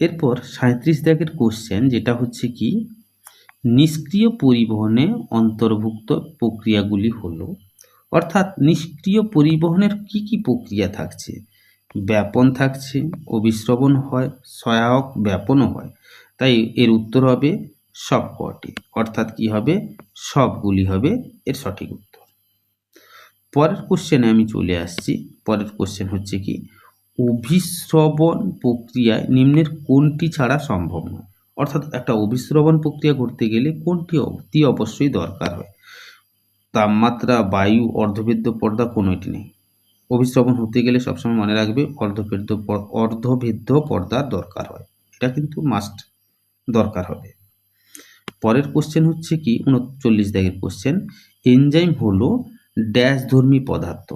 এরপর সাঁত্রিশ দাগের কোশ্চেন যেটা হচ্ছে কি? নিষ্ক্রিয় পরিবহনে অন্তর্ভুক্ত প্রক্রিয়াগুলি হলো, অর্থাৎ নিষ্ক্রিয় পরিবহনের কি কি প্রক্রিয়া থাকছে? ব্যাপন থাকছে অবিশ্রবণ হয়, সহায়ক ব্যাপনও হয়। তাই এর উত্তর হবে সবকটি, অর্থাৎ কি হবে? সবগুলি হবে এর সঠিক উত্তর। পরের কোশ্চেনে আমি চলে আসছি। পরের কোশ্চেন হচ্ছে কি? অভিশ্রবণ প্রক্রিয়ায় নিম্নের কোনটি ছাড়া সম্ভব নয়? অর্থাৎ একটা অভিশ্রবণ প্রক্রিয়া করতে গেলে কোনটি অতি অবশ্যই দরকার হয়? তাপমাত্রা, বায়ু অর্ধভেদ্য পর্দা কোনোটি নেই। অভিশ্রবণ হতে গেলে সবসময় মনে রাখবে অর্ধভেদ্য অর্ধভেদ্য পর্দার দরকার হয়। এটা কিন্তু মাস্ট দরকার হবে। পরের কোশ্চেন হচ্ছে কি? উনচল্লিশ দাগের কোশ্চেন এনজাইম হলো ড্যাশ ধর্মী পদার্থ।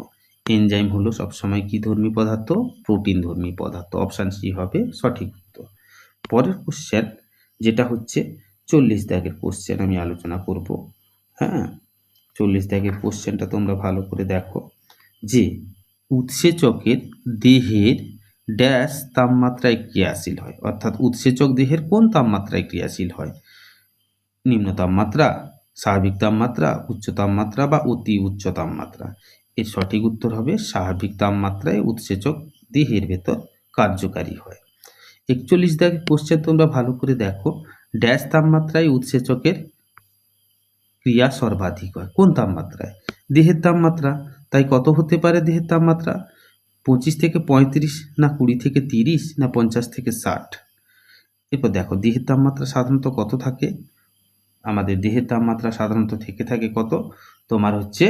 এনজাইম হলো সবসময় কি ধর্মী পদার্থ? প্রোটিন ধর্মী পদার্থ। অপশান সি হবে সঠিক উত্তর। পরের কোশ্চেন যেটা হচ্ছে চল্লিশ দাগের কোশ্চেন আমি আলোচনা করব। হ্যাঁ? চল্লিশ দাগের কোশ্চেনটা তোমরা ভালো করে দেখো। যে উৎসেচকের দেহের ড্যাশ তাপমাত্রায় ক্রিয়াশীল হয়। অর্থাৎ উৎসেচক দেহের কোন তাপমাত্রায় ক্রিয়াশীল হয়? নিম্ন তাপমাত্রা, স্বাভাবিক তাপমাত্রা, উচ্চ তাপমাত্রা বা অতি উচ্চ তাপমাত্রা। এর সঠিক উত্তর হবে, স্বাভাবিক তাপমাত্রায় উৎসেচক দেহের ভেতর কার্যকারী হয়। একচল্লিশ দাগের কোশ্চেন তোমরা ভালো করে দেখো। ড্যাশ তাপমাত্রায় উৎসেচকের ক্রিয়া সর্বাধিক হয়। কোন তাপমাত্রায়? দেহের তাপমাত্রা। তাই কত হতে পারে দেহের তাপমাত্রা? পঁচিশ থেকে পঁয়ত্রিশ না কুড়ি থেকে তিরিশ না পঞ্চাশ থেকে ষাট? এরপর দেখো, দেহের তাপমাত্রা সাধারণত কত থাকে? আমাদের দেহের তাপমাত্রা সাধারণত থেকে থাকে কত? তোমার হচ্ছে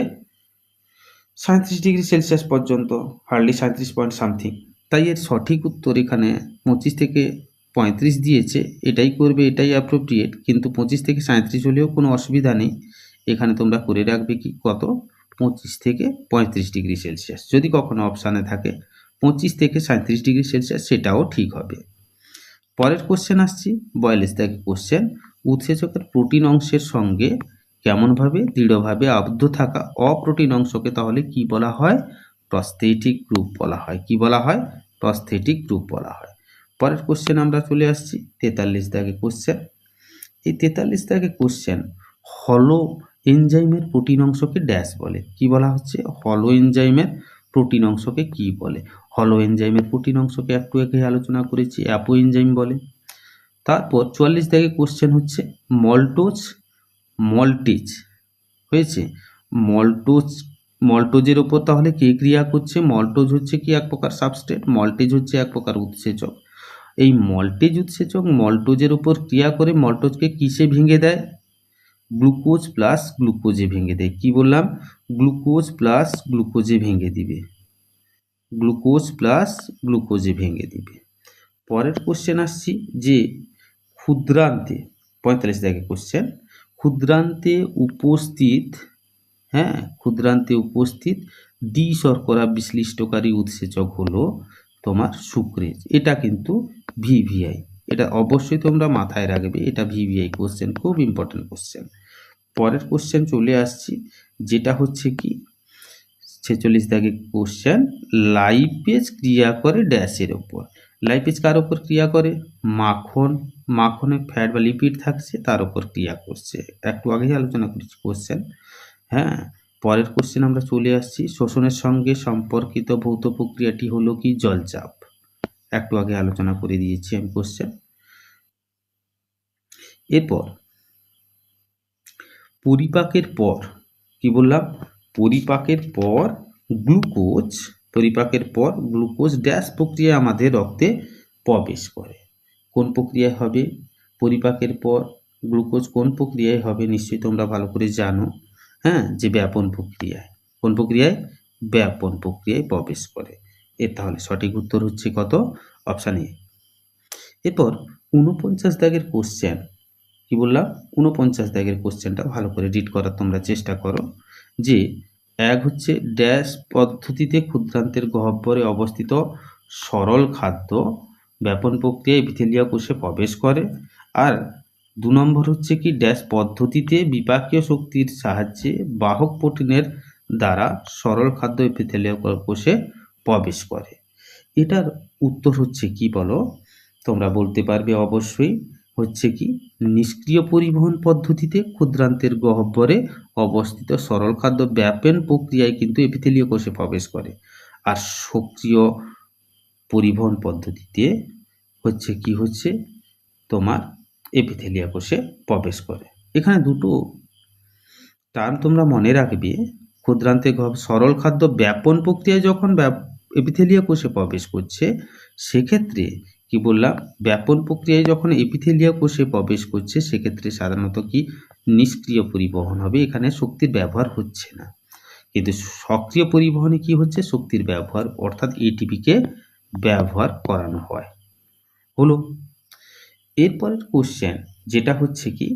সাঁত্রিশ ডিগ্রি সেলসিয়াস পর্যন্ত হার্ডলি সাঁত্রিশ পয়েন্ট সামথিং তাই এর সঠিক উত্তর এখানে পঁচিশ থেকে পঁয়ত্রিশ দিয়েছে। এটাই করবে, এটাই অ্যাপ্রোপ্রিয়েট কিন্তু পঁচিশ থেকে সাঁত্রিশ হলেও কোনো অসুবিধা নেই। এখানে তোমরা করে রাখবে কি? কত? পঁচিশ থেকে পঁয়ত্রিশ ডিগ্রি সেলসিয়াস। যদি কখনো অপশানে থাকে, পঁচিশ থেকে সাঁত্রিশ ডিগ্রি সেলসিয়াস, সেটাও ঠিক হবে। পরের কোশ্চেন আসছি। বয়ালিশ দাগে কোশ্চেন উৎসেচকের প্রোটিন অংশের সঙ্গে কেমনভাবে, দৃঢ়ভাবে আবদ্ধ থাকা অপ্রোটিন অংশকে তাহলে কি বলা হয়? প্রস্থেটিক গ্রুপ বলা হয়। কি বলা হয়? প্রস্থেটিক গ্রুপ বলা হয়। পরের কোশ্চেন আমরা চলে আসছি, তেতাল্লিশ দাগে কোশ্চেন এই তেতাল্লিশ দাগে কোশ্চেন হলো এনজাইমের প্রোটিন অংশকে ড্যাশ বলে। কি বলা হচ্ছে? হলো এনজাইমের প্রোটিন অংশকে কি বলে? হলো এনজাইমের প্রোটিন অংশকে একটু একে আলোচনা করেছি অ্যাপো এনজাইম বলে। তারপর চুয়াল্লিশ দাগে কোশ্চেন হচ্ছে মল্টোজ মল্টিজ হয়েছে? মল্টোজ মল্টোজের ওপর তাহলে কে ক্রিয়া করছে? মল্টোজ হচ্ছে কি এক প্রকার সাবস্ট্রেট? মল্টেজ হচ্ছে এক প্রকার উৎসেচক। এই মল্টেজ উৎসেচক মল্টোজের উপর ক্রিয়া করে মল্টোজকে কিসে ভেঙে দেয়? গ্লুকোজ প্লাস গ্লুকোজে ভেঙে দেয়। কি বললাম? গ্লুকোজ প্লাস গ্লুকোজে ভেঙে দিবে। গ্লুকোজ প্লাস গ্লুকোজে ভেঙে দিবে। পরের কোশ্চেন আসছি যে ক্ষুদ্রান্তে, পঁয়তাল্লিশ দাগে কোশ্চেন ক্ষুদ্রান্তে উপস্থিত হ্যাঁ ক্ষুদ্রান্তে উপস্থিত দ্বি শর্করা বিশ্লিষ্টকারী উৎসেচক হলো তোমার সুক্রেজ। এটা কিন্তু ভিভিআই। এটা অবশ্যই তোমরা মাথায় রাখবে, এটা ভিভিআই কোশ্চেন খুব ইম্পর্টেন্ট কোশ্চেন পরের কোশ্চেন চলে আসছি, যেটা হচ্ছে কি? ছেচল্লিশ দাগে কোশ্চেন লাইপেজ ক্রিয়া করে ড্যাশের ওপর। লাইপেজ কার ওপর ক্রিয়া করে? মাখন। মাখনে ফ্যাট বা লিপিড থাকছে, তার ওপর ক্রিয়া করছে। একটু আগেই আলোচনা করেছি কোশ্চেন হ্যাঁ পরের কোশ্চেন আমরা চলে আসছি। শোষণের সঙ্গে সম্পর্কিত ভৌত প্রক্রিয়াটি হলো কি? জলচাপ। একটু আগে আলোচনা করে দিয়েছি আমি কোশ্চেন এরপর, পরিপাকের পর, কি বললাম? পরিপাকের পর গ্লুকোজ পরিপাকের পর গ্লুকোজ ড্যাশ প্রক্রিয়া আমাদের রক্তে প্রবেশ করে। কোন প্রক্রিয়ায় হবে? পরিপাকের পর গ্লুকোজ কোন প্রক্রিয়ায় হবে নিশ্চয়ই তোমরা ভালো করে জানো। হ্যাঁ যে ব্যাপন প্রক্রিয়ায়। কোন প্রক্রিয়ায়? ব্যাপন প্রক্রিয়ায় প্রবেশ করে। এর তাহলে সঠিক উত্তর হচ্ছে কত? Option A. এরপর ঊনপঞ্চাশ দাগের কোশ্চেন কি বললাম? ঊনপঞ্চাশ দাগের কোশ্চেনটা ভালো করে রিড করার তোমরা চেষ্টা করো যে এক হচ্ছে ড্যাশ পদ্ধতিতে ক্ষুদ্রান্তের গহ্বরে অবস্থিত সরল খাদ্য ব্যাপন প্রক্রিয়ায় এপিথেলিয়া কোষে প্রবেশ করে। আর দু নম্বর হচ্ছে কি, ড্যাশ পদ্ধতিতে বিপাকীয় শক্তির সাহায্যে বাহক প্রোটিনের দ্বারা সরল খাদ্য এপিথেলিয়া কোষে প্রবেশ করে। এটার উত্তর হচ্ছে কি বলো? তোমরা বলতে পারবে অবশ্যই। হচ্ছে কি, নিষ্ক্রিয় পরিবহন পদ্ধতিতে ক্ষুদ্রান্তের গহ্বরে অবস্থিত সরল খাদ্য ব্যাপন প্রক্রিয়ায় কিন্তু এপিথেলীয় কোষে প্রবেশ করে। আর সক্রিয় পরিবহন পদ্ধতিতে হচ্ছে কি হচ্ছে, তোমার এপিথেলিয়া কোষে প্রবেশ করে। এখানে দুটো টার্ম তোমরা মনে রাখবে, ক্ষুদ্রান্তে সরল খাদ্য ব্যাপন প্রক্রিয়ায় যখন এপিথেলিয়া কোষে প্রবেশ করছে, সেক্ষেত্রে কি বললাম? ব্যাপন প্রক্রিয়ায় যখন এপিথেলিয়া কোষে প্রবেশ করছে, সেক্ষেত্রে সাধারণত কি নিষ্ক্রিয় পরিবহন হবে? এখানে শক্তির ব্যবহার হচ্ছে না। কিন্তু সক্রিয় পরিবহনে কি হচ্ছে? শক্তির ব্যবহার, অর্থাৎ এটিপিকে ব্যবহার করানো হয়। হলো, এরপরের কোশ্চেন যেটা হচ্ছে কি?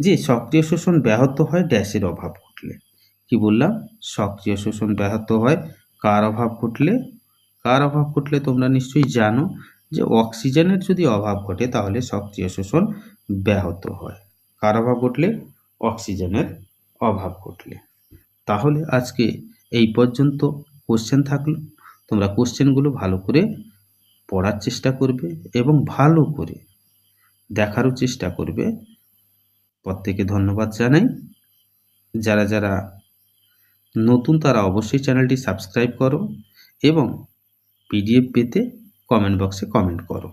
যে সক্রিয় শোষণ ব্যাহত হয় ড্যাশের অভাব ঘটলে। কি বললাম? সক্রিয় শোষণ ব্যাহত হয় কার অভাব ঘটলে? কার অভাব ঘটলে তোমরা নিশ্চয়ই জানো। যে অক্সিজেনের যদি অভাব ঘটে তাহলে সক্রিয় শোষণ ব্যাহত হয়। কার অভাব ঘটলে অক্সিজেনের অভাব ঘটলে। তাহলে আজকে এই পর্যন্ত কোশ্চেন থাকল। তোমরা কোশ্চেনগুলো ভালো করে পড়ার চেষ্টা করবে এবং ভালো করে দেখারও চেষ্টা করবে। প্রত্যেকে ধন্যবাদ জানাই। যারা যারা নতুন তারা অবশ্যই চ্যানেলটি সাবস্ক্রাইব করো এবং পিডিএফ পেতে কমেন্ট বক্সে কমেন্ট করো